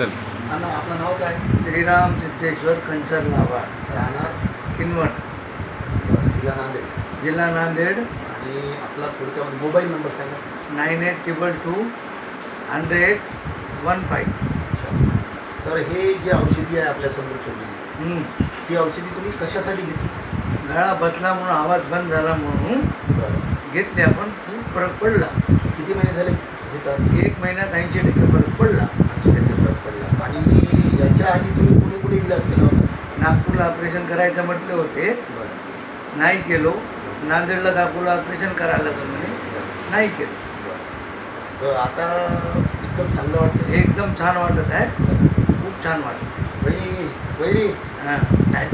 चल. आणि आपलं नाव काय? श्रीराम सिद्धेश्वर कंचर लाभा राहणार किनवट. जिल्हा नांदेड. जिल्हा नांदेड आणि आपला थोडक्यामध्ये मोबाईल नंबर सांगा. Nine eight triple two hundred one five. अच्छा. तर हे जे औषधी आहे आपल्यासमोर ठेवलेली ही औषधी तुम्ही कशासाठी घेतली? गळा बसला म्हणून आवाज बंद झाला म्हणून बरं. घेतले आपण खूप फरक पडला किती महिने झाले घेतात एक महिन्यात ऐंशी टक्के फरक पडला ऐंशी टक्के फरक पडला आणि याच्या आधी तुम्ही कुठे कुठे इलाज केला होता नागपूरला ऑपरेशन करायचं म्हटले होते. नाही केलो. नांदेडला दाखवलं ऑपरेशन करायला लागलं म्हणे. नाही केलं. तर आता एकदम चांगलं वाटतं एकदम छान वाटत आहे. खूप छान वाटत आहे. वहिनी हां. काय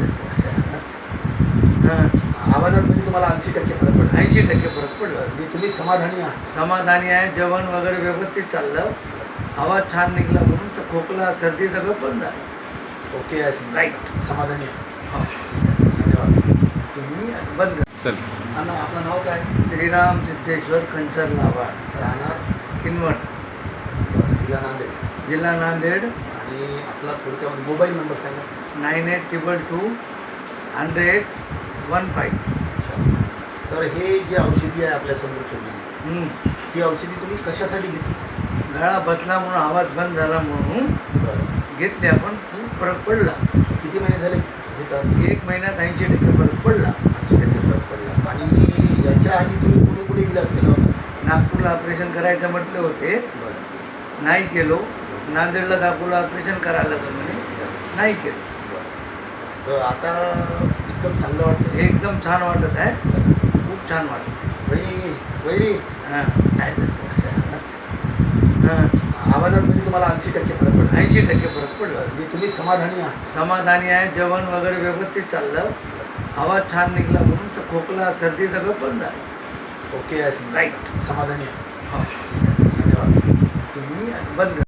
हां. आवाजात म्हणजे तुम्हाला ऐंशी टक्के फरक पडला. ऐंशी टक्के फरक पडला. मी तुम्ही समाधानी आहात. समाधानी आहे. जेवण वगैरे व्यवस्थित चाललं. आवाज छान निघला म्हणून खोकला सर्दी सगळं बंद झालं ओके आहे. समाधानी आहे. हो. ठीक आहे. धन्यवाद. तुम्ही बंद. आणि आपलं नाव काय? श्रीराम सिद्धेश्वर कंचर लाभा राहणार किनवट. जिल्हा नांदेड. जिल्हा नांदेड. आणि आपला थोडक्यामध्ये मोबाईल नंबर सांगा. Nine eight triple two hundred one five. अच्छा. तर हे जे औषधी आहे आपल्यासमोर ठेवलेली ही औषधी तुम्ही कशासाठी घेतली? गळा बसला म्हणून आवाज बंद झाला म्हणून बरं घेतले आपण खूप फरक पडला. किती महिने झाले घेतात? एक महिन्यात ऐंशी टक्के फरक पडला. ऐंशी टक्के फरक पडला. आणि याच्या आधी तुम्ही कुठे कुठे इलाज केला होता नागपूरला ऑपरेशन करायचं म्हटले होते. बरं. नाही केलो. नांदेडला दाखवलं ऑपरेशन करायला लागलं म्हणे. नाही केलं. बरं. तर आता एकदम चांगलं वाटतं एकदम छान वाटत आहे. खूप छान वाटत आहे वहिनी वहिनी. हां. काय हां आवाजात म्हणजे तुम्हाला ऐंशी टक्के फरक पडला ऐंशी टक्के फरक पडला मी तुम्ही समाधानी आहात समाधानी आहे जेवण वगैरे व्यवस्थित चाललं आवाज छान निघला म्हणून तर खोकला सर्दी सगळं बंद झालं ओके आहे. Right. समाधानी आहे. हो. ठीक आहे. धन्यवाद तुम्ही बंद.